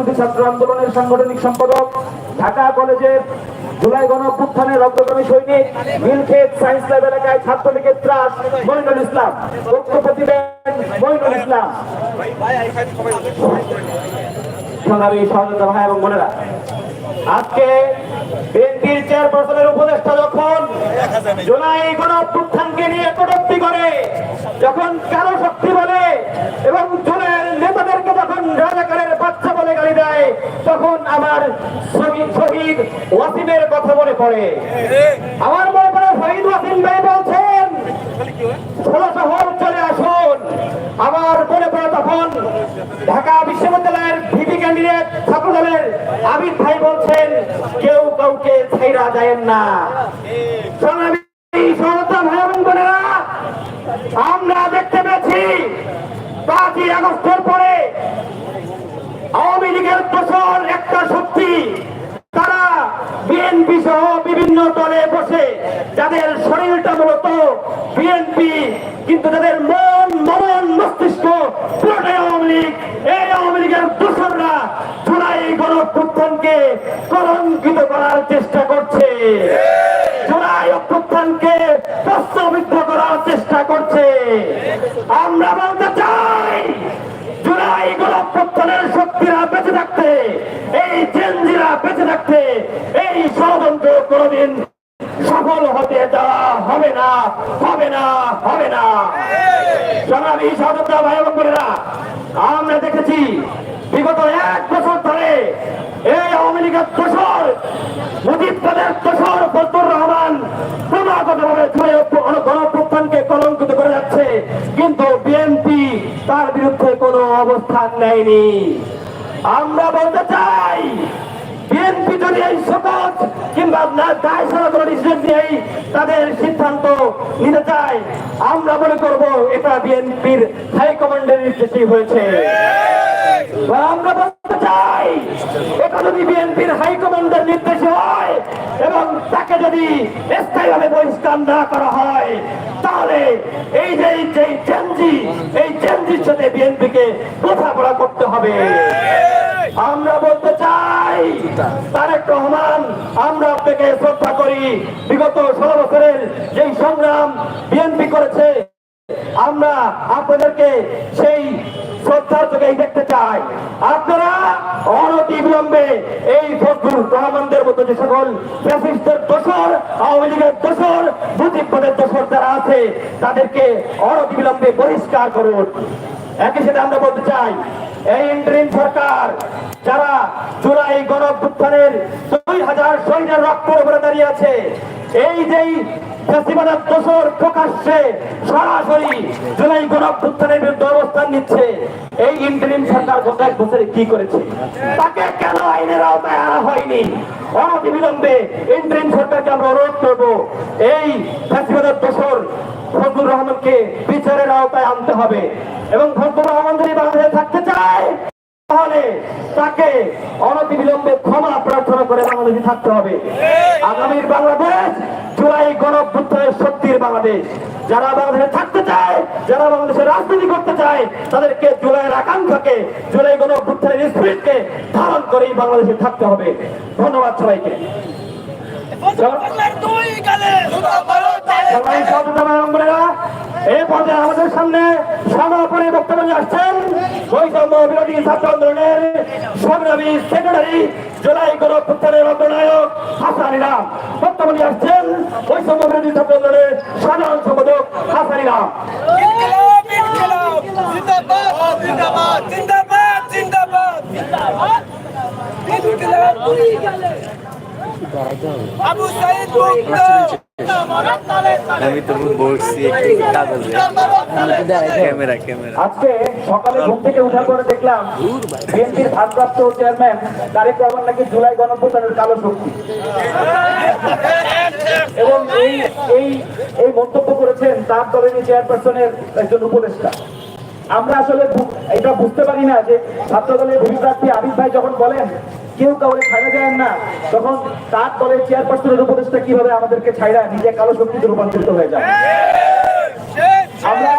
বিরোধী ছাত্র আন্দোলনের সাংগঠনিক সম্পাদক, ঢাকা কলেজের জুলাই গণ অভ্যুত্থানের অগ্রগামী সৈনিক মিলক্ষেত সায়েন্স ল্যাব এলাকায় ছাত্রলীগের ত্রাস, মইনুল ইসলাম। বক্তব্য দিবেন মইনুল ইসলাম। সহযোগিতা ভাই এবং বোনেরা, আজকে বিএনপির চেয়ারপারসনের উপদেষ্টা যখন জুলাই নিয়ে কটূক্তি করে, যখন কারও শক্তি বলে এবং জুলাইয়ের নেতাদেরকে যখন রাজাকারের বাচ্চা বলে গালি দেয়, তখন আমার শহীদ ওয়াসিমের কথা মনে পড়ে। আমার মনে পড়ে শহীদ ওয়াসিম ভাই বলছেন শহর চলে আসুন। আমার মনে পড়ে তখন ঢাকা বিশ্ববিদ্যালয়ের ভিপি ক্যান্ডিডেট ছাত্রদলের আবিদ ভাই বলছেন, কেউ কাউকে ছাইরা না। আমরা দেখতে পেয়েছি পাঁচই আগস্টের পরে আওয়ামী লীগের দোষর একটা শক্তি। তারা বিএনপি সহ বিভিন্ন দলে বসে যাদের শরীরটা মূলত বিএনপি, কিন্তু তাদের মন মনন মস্তিষ্ক পুরোটাই আওয়ামী লীগ। এই আওয়ামী লীগের দোষররা জুলাই গণঅভ্যুত্থানকে কলঙ্কিত করার চেষ্টা করছে। জুলাই অভ্যুত্থানকে প্রস্তাবিত করার চেষ্টা করছে। আমরা বলতে চাই গণঅভ্যুত্থানের শক্তিরা বেঁচে থাকতে, এই জেনজিরা বেঁচে থাকতে, এই ষড়যন্ত্র কোনদিন সফল হতে দেওয়া হবে না হবে না হবে না। সংগ্রামী সহযোদ্ধা ভাই বোনেরা, আমরা দেখেছি বিগত এক বছর ধরে এই আওয়ামী লীগের দোষর মুজিব তাদের দোষর ফজলুর রহমান ক্রমাগতভাবে গণপ্রত্যানকে কলঙ্কিত করে যাচ্ছে। কিন্তু বিএনপি তার বিরুদ্ধে কোনো অবস্থান নেয়নি। আমরা বলতে চাই বিএনপি যদি এই শপথ কিংবা দায় তাদের সিদ্ধান্ত নিতে চায়, আমরা মনে করব এটা বিএনপির হয়েছে। আমরা বলতে চাই, এটা যদি বিএনপির নির্দেশে হয় এবং তাকে যদি স্থায়ীভাবে বহিষ্কার না করা হয়, তাহলে এই যে যে চেঞ্জি এই চেঞ্জির সাথে বিএনপিকে বোঝাপড়া করতে হবে। আমরা বলতে চাই তারেক রহমান, আমরা আপনাকে শ্রদ্ধা করি। বিগত ষোলো বছরের যেই সংগ্রাম বিএনপি করেছে, আমরা আপনাদেরকে সেই শ্রদ্ধার চোখেই দেখতে চাই। আপনারা অনতি এই ফজলুর রহমানদের মতো যে সকল ফ্যাসিস্টের দোষর, আওয়ামী লীগের দোষর মুজিববাদের দোষর যারা আছে, তাদেরকে অনতি বিলম্বে পরিষ্কার করুন। একই সাথে আমরা বলতে চাই এই ইন্টারিম সরকার যারা জুলাই গণ অভ্যুত্থানের দুই হাজার সৈন্যের রক্তের উপরে দাঁড়িয়ে আছে, এই যেই কি করেছে? তাকে কেন আইনের আওতায় আনা হয়নি? অনতিবিলম্বে ইন্টারিম সরকারকে আমরা অনুরোধ করব, এই ফেস্টিভ্যালের দোষর ফজলুর রহমানকে বিচারের আওতায় আনতে হবে। এবং ফজলুর রহমান যদি বাংলাদেশে থাকতে চায়, তাহলে তাকে অনতিবিলম্বে ক্ষমা প্রার্থনা করে বাংলাদেশে থাকতে হবে। আগামীর বাংলাদেশ জুলাই গণভ্যুত্থানের শক্তির বাংলাদেশ। যারা বাংলাদেশে থাকতে চায়, যারা বাংলাদেশে রাজনীতি করতে চায়, তাদেরকে জুলাইয়ের আকাঙ্ক্ষাকে, জুলাই গণভ্যুত্থানের স্পিরিটকে ধারণ করেই বাংলাদেশে থাকতে হবে। ধন্যবাদ সবাইকে। সবাই সচেতন নম্বরেরা এই পর্যায়ে আমাদের সামনে সমাপনী বক্তব্য নিয়ে আসছেন বৈষম্য বিরোধী ছাত্র আন্দোলনের সংগ্রামী সেক্রেটারি, জুলাই গণপুত্রের অগ্রনায়ক হাসান ইরাম। বক্তব্য নিয়ে আসছেন বৈষম্য বিরোধী ছাত্র আন্দোলনের সাধারণ সম্পাদক হাসান ইরাম। জিন্দাবাদ জিন্দাবাদ। জিন্দাবাদ জিন্দাবাদ। আমি তো বলছি একটু কাগজে। ক্যামেরা ক্যামেরা আজকে সকালে ঘুম থেকে উঠার পরে দেখলাম বিএনপির ভারপ্রাপ্ত চেয়ারম্যান তারেক রহমান নাকি জুলাই গণপ্রচারের কালো শক্তি। এবং এই এই এই মন্তব্য করেছেন তার দলের চেয়ারপারসনের একজন উপদেষ্টা। আমরা আসলে এটা বুঝতে পারি না যে ছাত্র দলের অভিপ্রার্থী আবিদ ভাই যখন বলেন কেউ কাউরে ছাড়া যায় না। তখন তার দলের চেয়ারপার্সনের উপদেষ্টা কীভাবে আমাদেরকে ছাইরা নিজে কালো শক্তিতে রূপান্তরিত হয়ে যায়। আমরা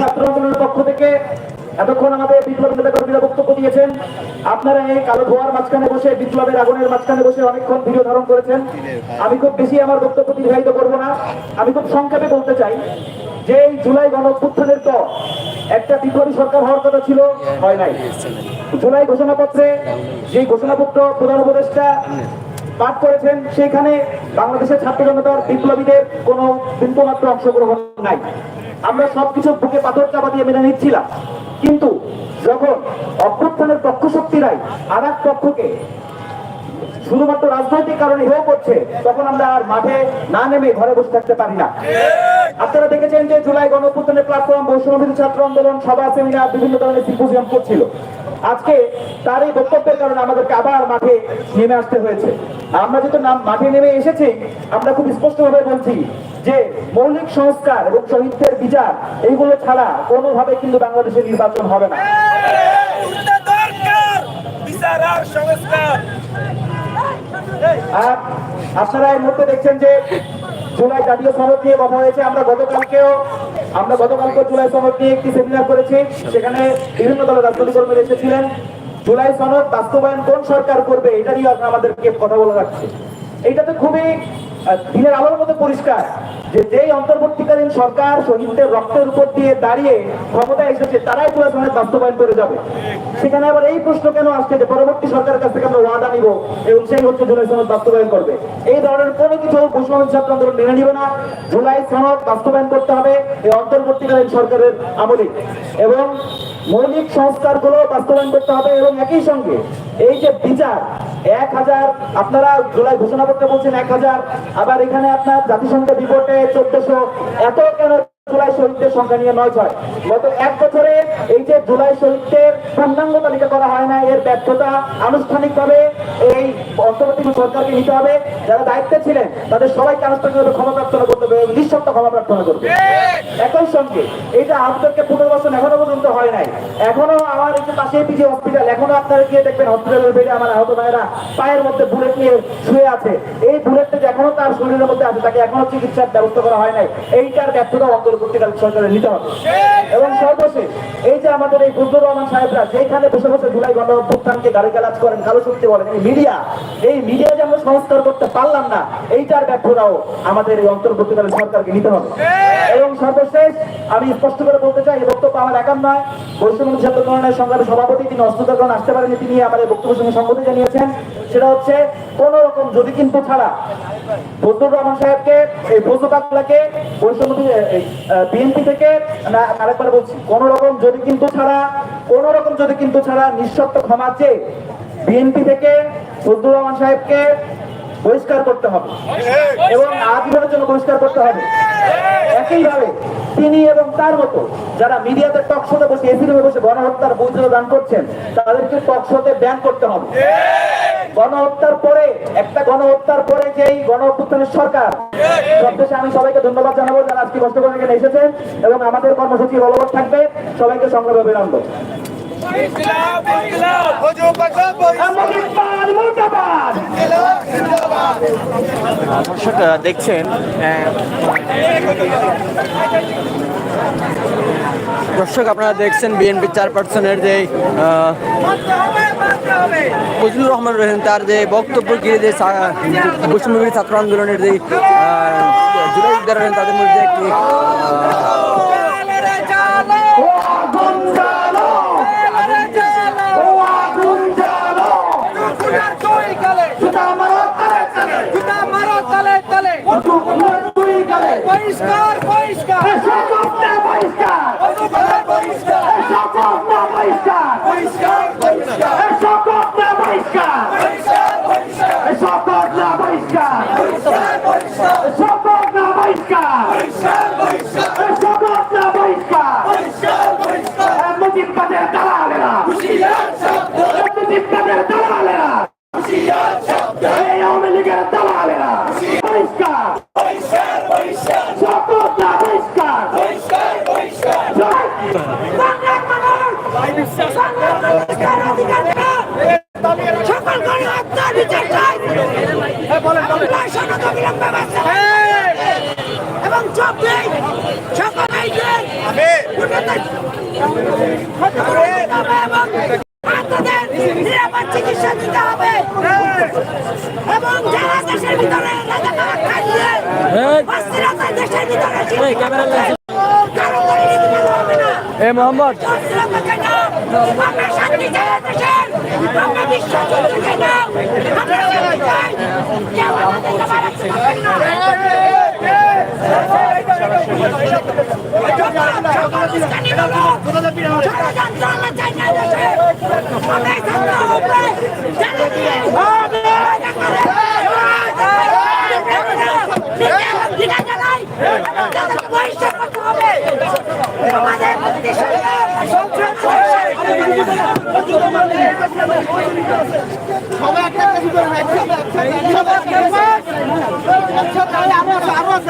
ছাত্র আন্দোলনের পক্ষ থেকে এতক্ষণ আমাদের বিপ্লবী নেতা কর্মীরা বক্তব্য দিয়েছেন। আপনারা এই কালো ধোয়ার মাঝখানে বসে, বিপ্লবের আগুনের মাঝখানে বসে অনেকক্ষণ ভিডিও ধারণ করেছেন। আমি খুব বেশি আমার বক্তব্য দীর্ঘায়িত করব না। আমি খুব সংক্ষেপে বলতে চাই যে এই জুলাই গণ অভ্যুত্থানের পর একটা বিপ্লবী সরকার হওয়ার কথা ছিল, হয় নাই? জুলাই ঘোষণাপত্রে যে ঘোষণাপত্র প্রধান উপদেষ্টা পাঠ করেছেন, সেখানে বাংলাদেশের ছাত্র জনতার বিপ্লবীদের কোনো বিন্দুমাত্র অংশগ্রহণ নাই। আমরা সবকিছু বুকে পাথর চাপা দিয়ে মেনে নিচ্ছিলাম। কিন্তু যখন অভ্যুত্থানের পক্ষ শক্তিরাই আর এক পক্ষকে শুধুমাত্র রাজনৈতিক কারণে হেয় করছে তখন আমরা আর মাঠে না নেমে ঘরে বসে থাকতে পারি না। আপনারা দেখেছেন যে জুলাই গণঅভ্যুত্থানের প্ল্যাটফর্ম বৈষম্যবিরোধী ছাত্র আন্দোলন, সভা সেমিনার বিভিন্ন ধরনের সিম্পোজিয়াম করছিল। আজকে তার এই বক্তব্যের কারণে আমাদেরকে আবার মাঠে নেমে আসতে হয়েছে। আমরা যেহেতু নাম মাঠে নেমে এসেছি, আমরা খুব স্পষ্টভাবে বলছি যে মৌলিক সংস্কার এবং শহীদদের বিচার, এইগুলো ছাড়া কোনোভাবে কিন্তু বাংলাদেশের নির্বাচন হবে না। সংস্কার! আর আপনারা এই মুহূর্তে দেখছেন যে জুলাই জাতীয় সনদ নিয়ে কথা হয়েছে। আমরা গতকালকেও, আমরা গতকালকে জুলাই সনদ নিয়ে একটি সেমিনার করেছি। সেখানে বিভিন্ন দলের রাজনৈতিক কর্মীরা এসেছিলেন। জুলাই সনদ বাস্তবায়ন কোন সরকার করবে এটা নিয়ে আমাদেরকে কথা বলা যাচ্ছে এইটা তো খুবই দিনের আলোর মতো পরিষ্কার যে যেই অন্তর্বর্তীকালীন সরকার শহীদদের রক্তের উপর দিয়ে দাঁড়িয়ে ক্ষমতায় এসেছে, তারাই জুলাই সনদ বাস্তবায়ন করে যাবে। সেখানে আবার এই প্রশ্ন কেন আসছে যে পরবর্তী সরকারের কাছ থেকে আমরা ওয়াদা নিব এবং সেই হচ্ছে জুলাই সনদ বাস্তবায়ন করবে? এই ধরনের কোনো কিছু মুসলমান ছাত্র আন্দোলন মেনে নিবে না। জুলাই সনদ বাস্তবায়ন করতে হবে এই অন্তর্বর্তীকালীন সরকারের আমলে। এবং মৌলিক সংস্কারগুলো বাস্তবায়ন করতে হবে এবং একই সঙ্গে এই যে বিচার এক হাজার, আপনারা জুলাই ঘোষণাপত্রে বলছেন এক হাজার, আবার এখানে আপনার জাতিসংঘ রিপোর্টে চোদ্দশো। এত কেন জুলাই শহীদদের সংখ্যা নিয়ে নয় ছয়। গত এক বছরে এই যে জুলাই শহীদদের পূর্ণাঙ্গ তালিকা করা হয় না, এর ব্যর্থতা আনুষ্ঠানিকভাবে এই অন্তর্বর্তী সরকারকে নিতে হবে। যারা দায়িত্বে ছিলেন, তাদের সবাইকে আনুষ্ঠানিকভাবে ক্ষমা প্রার্থনা করতে হবে এবং নিঃশর্ত ক্ষমা প্রার্থনা করবে একই সঙ্গে এইটা আহতদেরকে পুনর্বাসন এখনও পর্যন্ত হয় নাই, এখনও আমার এই যে পাশে পিছিয়ে হসপিটাল, এখনও আপনারা গিয়ে দেখবেন হসপিটালের বেডে আমার আহত ভাইয়েরা পায়ের মধ্যে বুলেট নিয়ে শুয়ে আছে। এই বুলেটটা যে এখনও তার শরীরের মধ্যে আছে, তাকে এখনও চিকিৎসার ব্যবস্থা করা হয় নাই। এইটার ব্যর্থতা সরকারে নিতে হবে। এবং সর্বশেষ, এই যে আমাদের এই বুদ্ধ রহমান সাহেবরা যেখানে বসে বসে জুলাই গণ অভ্যুত্থানকে গালি গালাজ করেন, কালো শক্তি বলেন, এই মিডিয়া এই মিডিয়া আমরা সংস্কার করতে পারলাম না, এইটার ব্যর্থতাও আমাদের এই অন্তর্বর্তীকালীন সরকারকে নিতে হবে। এবং সর্বশেষ আমি স্পষ্ট করে বলতে চাই, এই বক্তব্য আমার একার নয়। বৈষম্য ছাত্র কল্যাণের সংগ্রামের সভাপতি তিনি অস্ত্রতার কারণ আসতে পারেনি তিনি আমাদের বক্তব্যের সঙ্গে সম্মতি জানিয়েছেন। সেটা হচ্ছে, কোন রকম যদি কিন্তু ছাড়া বদরুর রহমান সাহেবকে, এই বৈধ পাকলাকে বৈষম্য বিএনপি থেকে আরেকবার বলছি, কোন রকম যদি কিন্তু ছাড়া, কোন রকম যদি কিন্তু ছাড়া নিঃশর্ত ক্ষমা চেয়ে বিএনপি থেকে বদরুর রহমান সাহেবকে বহিষ্কার করতে হবে এবং আজীবনের জন্য বহিষ্কার করতে হবে। একইভাবে তিনি এবং তার মতো যারা মিডিয়াতে টক শোতে বসে বসে গণহত্যার দান করছেন, তাদেরকে টক শোতে ব্যান করতে হবে। গণহত্যার পরে, একটা গণহত্যার পরে যেই গণ অভ্যুত্থানের সরকার সবশেষে আমি সবাইকে ধন্যবাদ জানাব যারা আজকে কষ্ট করে এখানে এসেছেন এবং আমাদের কর্মসূচি বলবৎ থাকবে। সবাইকে অভিনন্দন। দেখছেন দর্শক আপনারা দেখছেন বিএনপি চেয়ারপারসনের যে ফজলুর রহমান রহিম, তার যে বক্তব্য ঘিরে যে পশ্চিমবঙ্গের ছাত্র আন্দোলনের যে জুলাই তাদের মধ্যে একটি বহিষ্কার। এ শপথ বহিষ্কার। পরিষ্কার পরিষ্কার এ শপথ না বহিষ্কার। পরিষ্কার পরিষ্কার এ শপথ না বহিষ্কার। পরিষ্কার এ শপথ বহিষ্কার। পরিষ্কার এ শপথ বহিষ্কার। পরিষ্কার এ মুজিববাদের দালালেরা। হুশিয়ার শব্দ এ মুজিববাদের দালালেরা। হুশিয়ার শব্দ এই আওয়ামী লীগের দালালেরা। বহিষ্কার। পরিষ্কার পরিষ্কার শপথ না বহিষ্কার। পরিষ্কার পরিষ্কার জয় সকল গণহত্যার বিচার চাই আমরা সনদ অবিলম্বে। এবং চব্বিশ সকল এই যে আপনাদের নিরাপদ চিকিৎসা দিতে হবে। এবং যারা দেশের ভিতরে দেশের ভিতরে এ মোহাম্মদ! চাই না আমরা বিশ্ব চলতে চাই না আমরা শান্তি চাই কেউ আমাদেরকে মারাতে পারবে না উস্কানি হলো ষড়যন্ত্র আমরা চাই না দেশে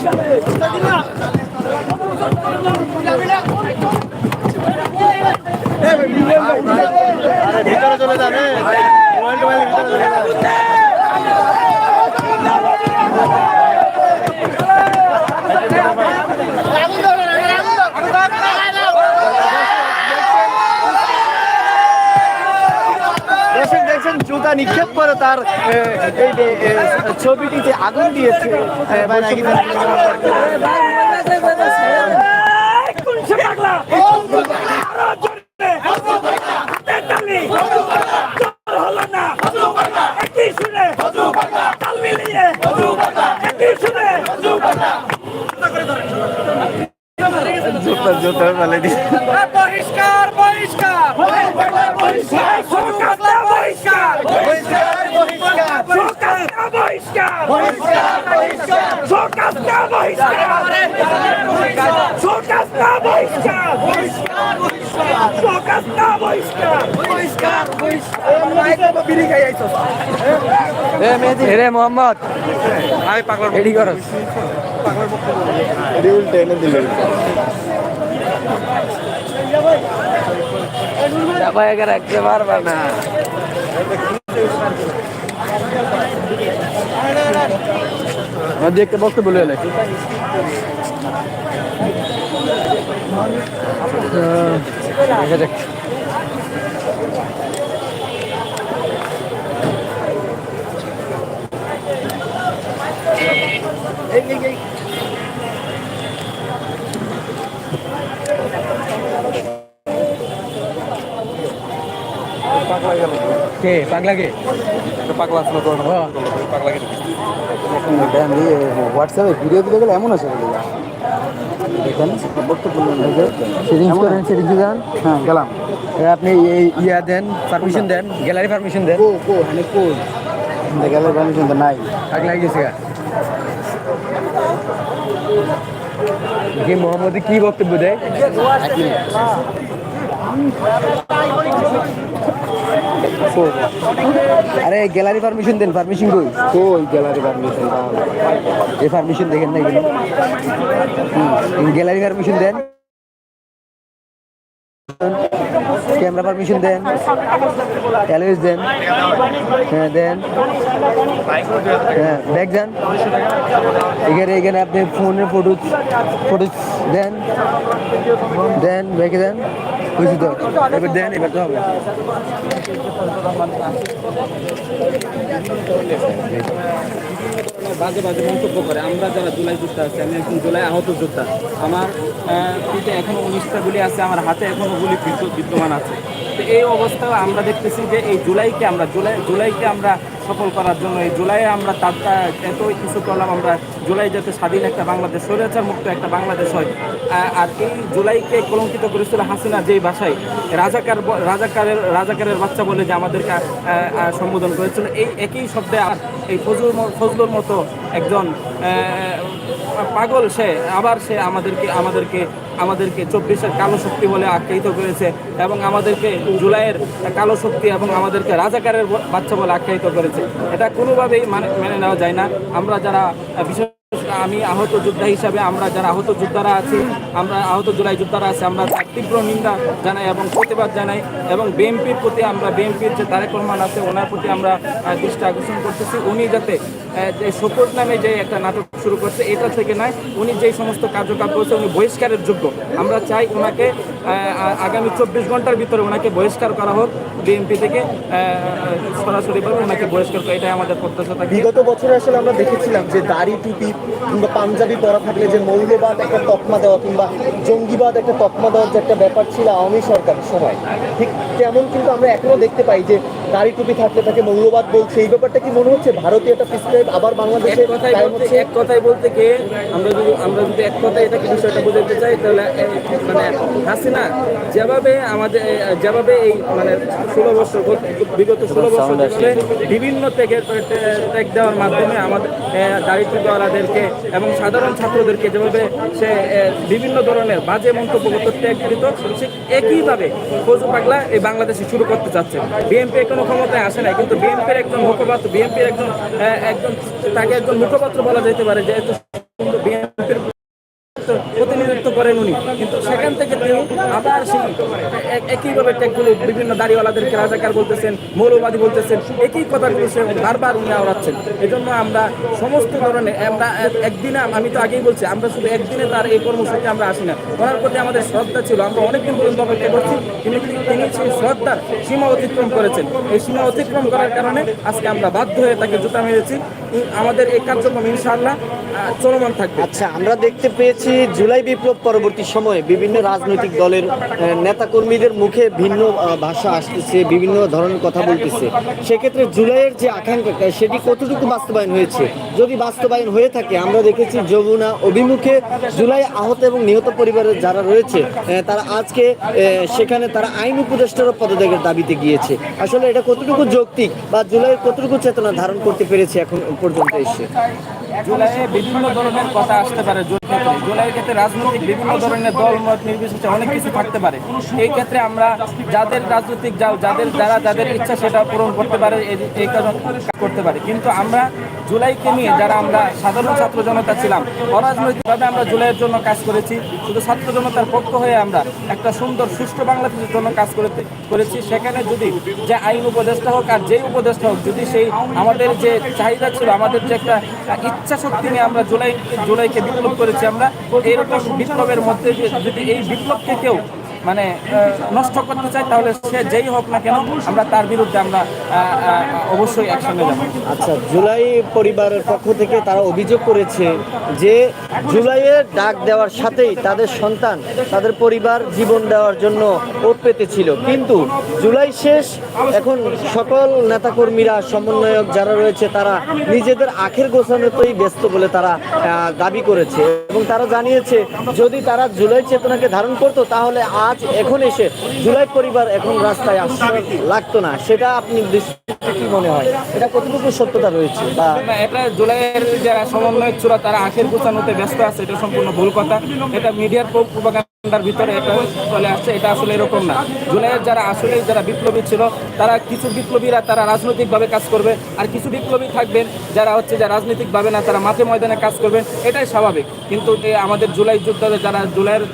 আমরা এই ছাত্র উপরে জানা দিয়ে দিনা জানাই তাদেরকে বহিষ্কার করতে হবে আমাদের মুক্তি দর্শক দেখছেন জুতা নিক্ষেপ তার এই ছবিটিতে আগুন দিয়েছে জুতা ফেলে দিয়েছে বহিষ্কার বহিষ্কার রে মোহাম্মদ। আমি পাগল রেডি করো। টেনে দিলেন চাপায় রাখতে পারবা না দেখতে বক্তব্য বলে এলে কে পাগলা কে? পাগলা ছিল তো পাগলা কে হোয়াটসঅ্যাপে ভিডিও দিতে গেলে এমন আছে দেখেন সেটিংস করেন সেটিংস দেন। হ্যাঁ গেলাম। আপনি এই ইয়া দেন পারমিশন দেন গ্যালারি পারমিশন দেন। কো কো কো? গেলে পারমিশন তো নাই। পাগলা গেছে কি মোহাম্মদ কি বক্তব্য দেয়। আরে গ্যালারি পারমিশন দেন পারমিশন কই? কই গ্যালারি পারমিশন এই পারমিশন দেখেন না এগুলো গ্যালারি পারমিশন দেন। ক্যামেরা পারমিশন দেন। অ্যালোয়েস দেন। হ্যাঁ দেন। হ্যাঁ ব্যাগ দেন। এখানে এখানে আপনি ফোনের ফটো ফটো দেন। দেন ব্যাগে দেন। বুঝছি তো? এবার দেন, এবার তো হবে। বাজে বাজে মন্তব্য করে। আমরা যারা জুলাই যোদ্ধা আছি, আমি একজন জুলাই আহত যোদ্ধা। আমার পিঠে এখনও উনিশটা গুলি আছে, আমার হাতে এখনও গুলি বিদ্য- বিদ্যমান আছে। তো এই অবস্থা আমরা দেখতেছি যে এই জুলাইকে আমরা জুলাই জুলাইকে আমরা সফল করার জন্য এই জুলাইয়ে আমরা তার এত কিছু করলাম, আমরা জুলাই যাতে স্বাধীন একটা বাংলাদেশ স্বৈরাচার মুক্ত একটা বাংলাদেশ হয়। আর এই জুলাইকে কলঙ্কিত করেছিল হাসিনা যেই ভাষায় রাজাকার রাজাকারের রাজাকারের বাচ্চা বলে যে আমাদেরকে সম্বোধন করেছিল, এই একই শব্দে আর এই ফজলুর ফজলুর মতো একজন পাগল সে, আবার সে আমাদেরকে আমাদেরকে আমাদেরকে চব্বিশের কালো শক্তি বলে আখ্যায়িত করেছে এবং আমাদেরকে জুলাইয়ের কালো শক্তি এবং আমাদেরকে রাজাকারের বাচ্চা বলে আখ্যায়িত করেছে। এটা কোনোভাবেই মানে মেনে নেওয়া যায় না। আমরা যারা, বিশেষ আমি আহত যোদ্ধা হিসাবে, আমরা যারা আহত যোদ্ধারা আছি, আমরা আহত জুলাই যোদ্ধারা আছি, আমরা তীব্র নিন্দা জানাই এবং প্রতিবাদ জানাই এবং বিএনপির প্রতি, আমরা বিএনপির যে তারেক রহমান আছে, ওনার প্রতি আমরা দৃষ্টি আকর্ষণ করতেছি। উনি যাতে যে নামে যে একটা নাটক শুরু করছে, এটা থেকে নয়, উনি যেই সমস্ত কার্যকলাপ করছে, উনি বহিষ্কারের যোগ্য। আমরা চাই ওনাকে আগামী চব্বিশ ঘণ্টার ভিতরে ওনাকে বহিষ্কার করা হোক বিএনপি থেকে সরাসরিভাবে ওনাকে বহিষ্কার করা, এটাই আমাদের প্রত্যাশা থাকে। বিগত বছরে আসলে আমরা দেখেছিলাম যে দাড়ি টুপি কিংবা পাঞ্জাবি পরা থাকলে যে মৌলবাদ একটা তকমা দেওয়া কিংবা জঙ্গিবাদ একটা তকমা দেওয়ার যে একটা ব্যাপার ছিল আওয়ামী সরকারের সময়, ঠিক তেমন কিন্তু আমরা এখনও দেখতে পাই যে দাড়ি টুপি থাকলে তাকে মৌলবাদ বলছে। এই ব্যাপারটা কি মনে হচ্ছে? ভারতীয় একটা আবার এক বাংলাদেশে কথায় বলতে এক কথায় বলতে কি? আমরা যদি আমরা যদি এক কথায় এটাকে বিষয়টা বোঝাতে চাই তাহলে মানে হাসিনা যেভাবে আমাদের যেভাবে এই মানে ষোলো বছর বিগত ষোলো বছর যেভাবে বিভিন্ন ত্যাগে ত্যাগ দেওয়ার মাধ্যমে আমাদের দারিদ্রওয়ালাদেরকে এবং সাধারণ ছাত্রদেরকে যেভাবে সে বিভিন্ন ধরনের বাজে মন্তব্য করতে ত্যাগ দিত সে একইভাবে ফজু পাগলা এই বাংলাদেশে শুরু করতে চাচ্ছে। বিএনপি এখনও ক্ষমতায় আসে না কিন্তু বিএনপির একজন মুখপাত্র বিএনপির একজন আহ, একজন তাকে একজন মুখপাত্র বলা যেতে পারে যেহেতু বিএনপির প্রতিনিধিত্ব করেন উনি। কিন্তু সেখান থেকে তিনি আবার সেই একইভাবে ট্যাগগুলো বিভিন্ন দাড়িওয়ালাদেরকে রাজাকার বলতেছেন, মৌলবাদী বলতেছেন, একই কথাগুলো সে বারবার উনি আওড়াচ্ছেন। এজন্য আমরা সমস্ত ধরনের, আমরা একদিনে, আমি তো আগেই বলছি, আমরা শুধু একদিনে তার এই কর্মসূচি আমরা আসি না। ওনার প্রতি আমাদের শ্রদ্ধা ছিল, আমরা অনেকদিন পর্যন্ত অপেক্ষা করছি, কিন্তু তিনি- সেই শ্রদ্ধার সীমা অতিক্রম করেছেন। এই সীমা অতিক্রম করার কারণে আজকে আমরা বাধ্য হয়ে তাকে জুতা মেরেছি। আমাদের এই কার্যক্রম ইনশাআল্লাহ চলমান থাকবে। আচ্ছা আমরা দেখতে পেয়েছি জুলাই বিপ্লব পরবর্তী সময়ে বিভিন্ন রাজনৈতিক দলের নেতা কর্মীদের মুখে ভিন্ন ভাষা আসতেছে, বিভিন্ন ধরনের কথা বলতেছে। সেক্ষেত্রে জুলাইয়ের যে আকাঙ্ক্ষা সেটি কতটুকু বাস্তবায়ন হয়েছে? যদি বাস্তবায়ন হয়ে থাকে, আমরা দেখেছি যমুনা অভিমুখে জুলাই আহত এবং নিহত পরিবারের যারা রয়েছে তারা আজকে সেখানে তারা আইন উপদেষ্টারও পদত্যাগের দাবিতে গিয়েছে। আসলে এটা কতটুকু যৌক্তিক বা জুলাইয়ের কতটুকু চেতনা ধারণ করতে পেরেছে এখন পর্যন্ত এসে? জুলাইয়ে বিভিন্ন ধরনের কথা আসতে পারে ক্ষেত্রে জুলাইয়ের ক্ষেত্রে রাজনৈতিক বিভিন্ন ধরনের দল, মত, নির্বিশেষে অনেক কিছু থাকতে পারে। এই ক্ষেত্রে আমরা যাদের রাজনৈতিক যাও যাদের যারা যাদের ইচ্ছা সেটা পূরণ করতে পারে, এই- কাজ করতে পারে। কিন্তু আমরা জুলাইকে নিয়ে যারা আমরা সাধারণ ছাত্র জনতা ছিলাম, অরাজনৈতিকভাবে আমরা জুলাইয়ের জন্য কাজ করেছি। শুধু ছাত্র জনতার পক্ষ হয়ে আমরা একটা সুন্দর, সুষ্ঠু বাংলাদেশের জন্য কাজ করতে, করেছি। সেখানে যদি যে আইন উপদেষ্টা হোক আর যেই উপদেষ্টা হোক, যদি সেই আমাদের যে চাহিদা ছিল, আমাদের যে একটা ইচ্ছা শক্তি নিয়ে আমরা জুলাই, জুলাইকে বিপ্লব করেছি আমরা এইরকম বিপ্লবের মধ্যে যদি এই বিপ্লবকে কেউ মানে নষ্ট করতে চায়, তাহলে সে যেই হোক না কেন, আমরা তার বিরুদ্ধে আমরা অবশ্যই অ্যাকশনে যাব। আচ্ছা জুলাই পরিবারের পক্ষ থেকে তারা অভিযোগ করেছে যে জুলাইয়ের ডাক দেওয়ার সাথেই তাদের সন্তান, তাদের পরিবার জীবন দেওয়ার জন্য ওত পেতেছিল। কিন্তু জুলাই শেষ, এখন সকল নেতাকর্মীরা, সমন্বয়ক যারা রয়েছে, তারা নিজেদের আখের গোছানোতেই ব্যস্ত বলে তারা দাবি করেছে। এবং তারা জানিয়েছে, যদি তারা জুলাই চেতনাকে ধারণ করতো, তাহলে আজ এখন এসে জুলাই পরিবার এখন রাস্তায় আসতে লাগতো না, সেটা আপনি কি মনে হয়? এটা কতটুকু সত্যতা রয়েছে বা এটা জুলাইয়ের যারা সমন্বয়ক চূড়া তারা আখের গোছানোতে ব্যস্ত আছে, এটা সম্পূর্ণ ভুল কথা। এটা মিডিয়ার প্রোপাগান্ডার ভিতরে এটা চলে আসছে, এটা আসলে এরকম না। জুলাইয়ের যারা আসলে যারা বিপ্লবী ছিল, তারা কিছু বিপ্লবীরা তারা রাজনৈতিকভাবে কাজ করবে, আর কিছু বিপ্লবী থাকবেন যারা হচ্ছে যে রাজনৈতিকভাবে না, তারা মাঠে ময়দানে কাজ করবেন, এটাই স্বাভাবিক। কিন্তু যে আমাদের জুলাই যোদ্ধাদের যারা জুলাইয়ের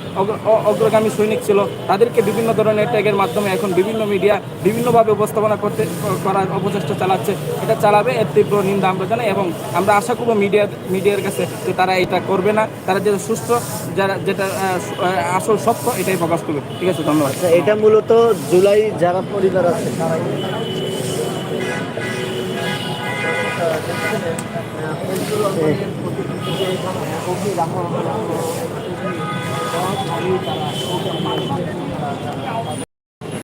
অগ্রগামী সৈনিক ছিল, তাদেরকে বিভিন্ন ধরনের ট্যাগের মাধ্যমে এখন বিভিন্ন মিডিয়া বিভিন্নভাবে উপস্থাপনা করতে, করার অপচেষ্টা চালাচ্ছে। এটা চালাবে, এর তীব্র নিন্দা আমরা জানাই এবং আমরা আশা করব মিডিয়া, মিডিয়ার কাছে যে তারা এটা করবে না। তারা যেটা সুস্থ, যারা, যেটা আসল সত্য এটাই প্রকাশ করবে। ঠিক আছে ধন্যবাদ। আচ্ছা, এটা মূলত জুলাই যারা পরিবার আছে তারাই